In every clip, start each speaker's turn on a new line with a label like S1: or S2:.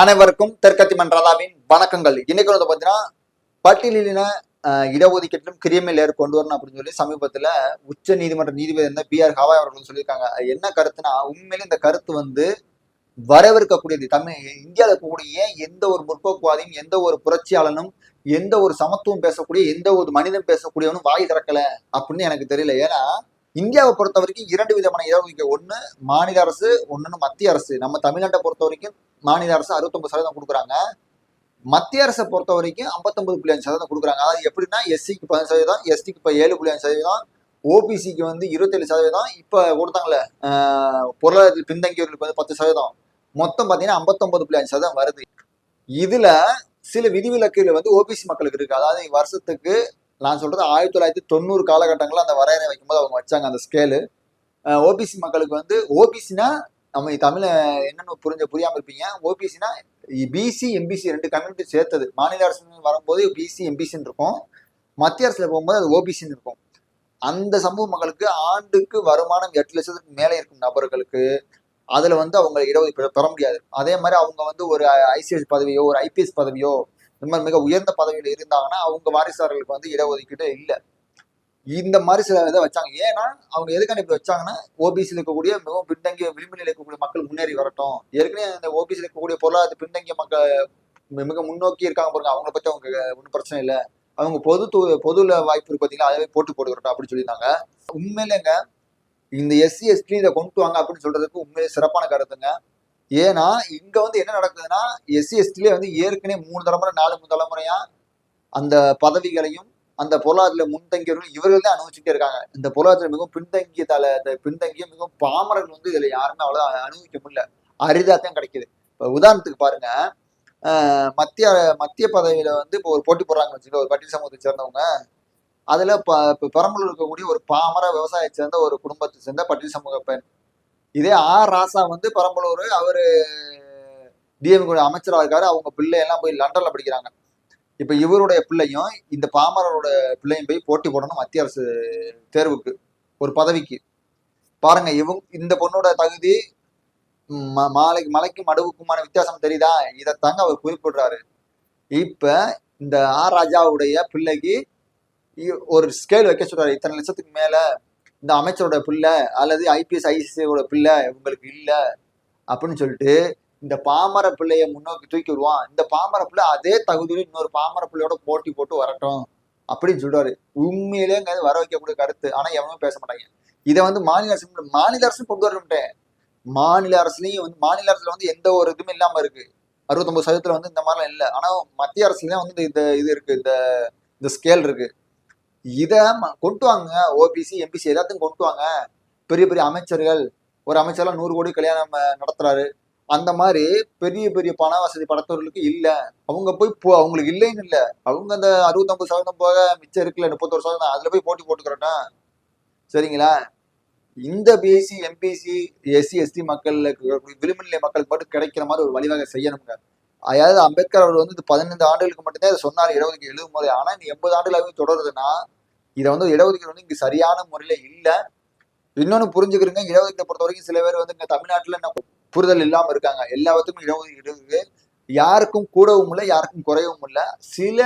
S1: அனைவருக்கும் தெற்கத்தி மன்றாதாவின் வணக்கங்கள். இன்னைக்கு வந்து பார்த்தீங்கன்னா பட்டியலின இடஒதுக்கீட்டிலும் கிரியமில் ஏற் கொண்டு வரணும் அப்படின்னு சொல்லி சமீபத்துல உச்ச நீதிமன்ற நீதிபதி இருந்த பி ஆர் ஹவாய் அவர்கள் சொல்லியிருக்காங்க. என்ன கருத்துனா உண்மையிலே இந்த கருத்து வந்து வரவேற்கக்கூடியது. தமிழ் இந்தியாவில் இருக்கக்கூடிய எந்த ஒரு முற்போக்குவாதியும் எந்த ஒரு புரட்சியாளனும் எந்த ஒரு சமத்துவம் பேசக்கூடிய எந்த ஒரு மனிதன் பேசக்கூடியவனும் வாய் திறக்கல அப்படின்னு எனக்கு தெரியல. ஏன்னா இந்தியாவை பொறுத்த வரைக்கும் இரண்டு விதமான இடஒதுக்கீடு ஒன்று மாநில அரசு ஒன்றுன்னு மத்திய அரசு. நம்ம தமிழ்நாட்டை பொறுத்த வரைக்கும் மாநில அரசு அறுபத்தொம்பது சதவீதம் கொடுக்குறாங்க. மத்திய அரசை பொறுத்த வரைக்கும் ஐம்பத்தொம்பது புள்ளி அஞ்சு சதவீதம் கொடுக்குறாங்க. அதாவது எப்படின்னா எஸ்சிக்கு பதினஞ்சு சதவீதம் எஸ்டிக்கு இப்போ ஏழு புள்ளி அஞ்சு சதவீதம் ஓபிசிக்கு வந்து இருபத்தேழு சதவீதம். இப்போ கொடுத்தாங்களே பொருளாதாரத்தில் பின்தங்கியவர்களுக்கு வந்து பத்து சதவீதம். மொத்தம் பார்த்தீங்கன்னா ஐம்பத்தொம்பது புள்ளி அஞ்சு சதவீதம் வருது. இதில் சில விதிவிலக்குகள் வந்து ஓபிசி மக்களுக்கு இருக்குது அதாவது வருஷத்துக்கு நான் சொல்றது ஆயிரத்தி தொள்ளாயிரத்தி தொண்ணூறு காலகட்டங்களில் அந்த வரையறை வைக்கும்போது அவங்க வச்சாங்க அந்த ஸ்கேலு ஓபிசி மக்களுக்கு வந்து ஓபிசினா நம்ம தமிழ என்னென்னு புரிஞ்ச புரியாமல் இருப்பீங்க. ஓபிசினா பிசி எம்பிசி ரெண்டு கம்யூனிட்டி சேர்த்தது. மாநில அரசு வரும்போது பிசி எம்பிசின்னு இருக்கும். மத்திய அரசுல போகும்போது அது ஓபிசின்னு இருக்கும். அந்த சமூக மக்களுக்கு ஆண்டுக்கு வருமானம் எட்டு லட்சத்துக்கு மேலே இருக்கும் நபர்களுக்கு. அதுல வந்து அவங்க இடஒதுக்கீடு பெற முடியாது. அதே மாதிரி அவங்க வந்து ஒரு ஐசிஎஸ் பதவியோ ஒரு ஐபிஎஸ் பதவியோ இந்த மாதிரி மிக உயர்ந்த பதவியில் இருந்தாங்கன்னா அவங்க வாரிசாரர்களுக்கு வந்து இடஒதுக்கீடு இல்லை. இந்த மாதிரி சில இதை வச்சாங்க. ஏன்னா அவங்க எதுக்கான இப்படி வச்சாங்கன்னா ஓபிசியில் இருக்கக்கூடிய மிகவும் பின்தங்கிய விளிம்பில் இருக்கக்கூடிய மக்கள் முன்னேறி வரட்டும். ஏற்கனவே இந்த ஓபிசியில் இருக்கக்கூடிய பொருளாதார பின்தங்கிய மக்கள் மிக முன்னோக்கி இருக்காங்க பாருங்க. அவங்கள பற்றி அவங்க ஒன்றும் பிரச்சனை இல்லை. அவங்க பொது பொதுல வாய்ப்பு இருக்கு பார்த்தீங்கன்னா அதே போட்டு போட்டுக்கிறட்டும் அப்படின்னு சொல்லியிருந்தாங்க. உண்மையிலேங்க இந்த எஸ்சி எஸ்டி இதை கொண்டு வாங்க அப்படின்னு சொல்றதுக்கு உண்மையிலே சிறப்பான கருத்துங்க. ஏன்னா இங்க வந்து என்ன நடக்குதுன்னா எஸ்சி எஸ்டிலே வந்து ஏற்கனவே மூணு தலைமுறை நாலு மூணு தலைமுறையா அந்த பதவிகளையும் அந்த பொருளாதாரத்துல முன்தங்கியவர்கள் இவர்கள் தான் அனுபவிச்சுட்டே இருக்காங்க. இந்த பொருளாதாரத்துல மிகவும் பின்தங்கிய தலை பின்தங்கிய மிகவும் பாமரர்கள் வந்து இதுல யாருமே அவ்வளவு அனுபவிக்க முடியல. அரிதா தான் கிடைக்குது. இப்போ உதாரணத்துக்கு பாருங்க மத்திய மத்திய பதவியில வந்து இப்போ ஒரு போட்டி போடுறாங்க வச்சுக்கோ ஒரு பட்டியல் சமூகத்தை சேர்ந்தவங்க. அதுல ப இப்போ பெரம்பலூர் இருக்கக்கூடிய ஒரு பாமர விவசாயத்தை சேர்ந்த ஒரு குடும்பத்தை சேர்ந்த பட்டியல் சமூக பெண். இதே ஆர் ராசா வந்து பெரம்பலூர். அவர் டிஎம் அமைச்சராக இருக்காரு. அவங்க பிள்ளை எல்லாம் போய் லண்டனில் படிக்கிறாங்க. இப்போ இவருடைய பிள்ளையும் இந்த பாமரரோட பிள்ளையும் போய் போட்டி போடணும் மத்திய அரசு தேர்வுக்கு ஒரு பதவிக்கு. பாருங்க இவங்க இந்த பொண்ணோட தகுதி ம், மாலைக்கு மலைக்கும் மடுவுக்குமான வித்தியாசம் தெரியுதா? இதைத்தாங்க அவர் குறிப்பிடுறாரு. இப்போ இந்த ஆர் ராஜாவுடைய பிள்ளைக்கு இ- ஒரு ஸ்கேல் வைக்க சொல்றாரு. இத்தனை லட்சத்துக்கு மேலே இந்த அமைச்சரோட பிள்ளை அல்லது ஐபிஎஸ் ஐசிசியோட பிள்ளை இவங்களுக்கு இல்லை அப்படின்னு சொல்லிட்டு இந்த பாமர பிள்ளைய முன்னோக்கி தூக்கி விடுவான். இந்த பாமர பிள்ளை அதே தகுதியில் இன்னொரு பாமர பிள்ளையோட போட்டி போட்டு வரட்டும் அப்படின்னு சொல்றாரு. உண்மையிலேங்க அது வர வைக்கக்கூடிய கருத்து. ஆனா எவனும் பேச மாட்டாங்க. இதை வந்து மாநில அரசு மாநில அரசு கொண்டு வரட்டேன் மாநில அரசுலயும் வந்து மாநில அரசுல வந்து எந்த ஒரு இதுவும் இல்லாம இருக்கு. அறுபத்தொன்பது சதவீதத்துல வந்து இந்த மாதிரிலாம் இல்லை. ஆனா மத்திய அரசுலயும் வந்து இந்த இது இருக்கு. இந்த இந்த ஸ்கேல் இருக்கு. இதை கொண்டு வாங்க. ஓபிசி எம்பிசி எல்லாத்தையும் கொண்டு வாங்க. பெரிய பெரிய அமைச்சர்கள் ஒரு அமைச்சர்லாம் நூறு கோடி கல்யாணம் நடத்துறாரு. அந்த மாதிரி பெரிய பெரிய பண வசதி படைத்தவர்களுக்கு இல்லை. அவங்க போய் போ அவங்களுக்கு இல்லைன்னு இல்லை. அவங்க அந்த அறுபத்தொம்பது சதவீதம் போக மிச்சம் இருக்குல்ல முப்பத்தொரு சதவீதம் அதில் போய் போட்டி போட்டுக்கிறோன்னா? சரிங்களா? இந்த பிஎஸ்சி எம்பிசி எஸ்சி எஸ்டி மக்களுக்கு விளிம்புநிலை மக்களுக்கு மட்டும் கிடைக்கிற மாதிரி ஒரு வழிவகை செய்யணுங்க. அதாவது அம்பேத்கர் அவர் வந்து இந்த பதினைந்து ஆண்டுகளுக்கு மட்டும்தான் இதை சொன்னார் இடஒதுக்கீடு எழுதும் போது. ஆனால் இந்த எண்பது ஆண்டுகளாகவே தொடருதுன்னா இதை வந்து இடஒதுக்கீடு வந்து இங்கே சரியான முறையில் இல்லை. இன்னொன்னு புரிஞ்சுக்கிறீங்க இடஒதுக்கீட்டை பொறுத்த வரைக்கும் சில பேர் வந்து இங்கே தமிழ்நாட்டில் என்ன புரிதல் இல்லாமல் இருக்காங்க. எல்லாத்துக்கும் இடஒதுக்கீடு இருக்கு. யாருக்கும் கூடவும் இல்லை யாருக்கும் குறையவும் இல்லை. சில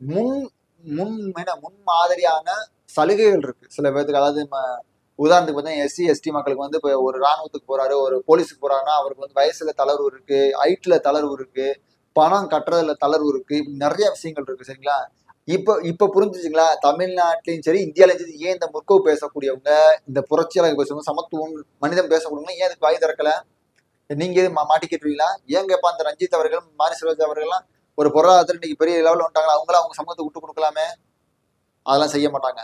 S1: முன் முன் என்ன முன் மாதிரியான சலுகைகள் இருக்கு. சில பேர்த்துக்கு அதாவது நம்ம உதாரணத்துக்கு பார்த்தீங்கன்னா எஸ்சி எஸ்டி மக்களுக்கு வந்து இப்போ ஒரு ராணுவத்துக்கு போறாரு ஒரு போலீஸுக்கு போறாருன்னா அவருக்கு வந்து வயசுல தளர்வு இருக்கு ஹைட்ல தளர்வு இருக்கு பணம் கட்டுறதுல தளர்வு இருக்கு நிறைய விஷயங்கள் இருக்கு சரிங்களா? இப்போ இப்போ புரிஞ்சுச்சுங்களா தமிழ்நாட்டிலையும் சரி இந்தியாலையும் சரி ஏன் இந்த முற்கோ பேசக்கூடியவங்க இந்த புரட்சியாளர் பேசுறவங்க சமத்துவம் மனிதம் பேசக்கூடியவங்க ஏன் இதுக்கு வாய் திறக்கல? நீங்க எது மா- மாட்டிக்கிட்டுருவீங்களா ஏன் கேப்பா அந்த ரஞ்சித் அவர்கள் மாரி சிவராஜ் அவர்கள்லாம் ஒரு பொருளாதாரத்தில் இன்னைக்கு பெரிய லெவலில் வந்துட்டாங்களா? அவங்களும் அவங்க சமூகத்தை விட்டு கொடுக்கலாமே? அதெல்லாம் செய்ய மாட்டாங்க.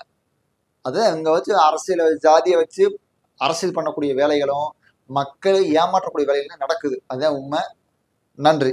S1: அது அங்கே வச்சு அரசியலை ஜாதியை வச்சு அரசியல் பண்ணக்கூடிய வேலைகளும் மக்களை ஏமாற்றக்கூடிய வேலைகளும் நடக்குது. அதுதான் உண்மை. நன்றி.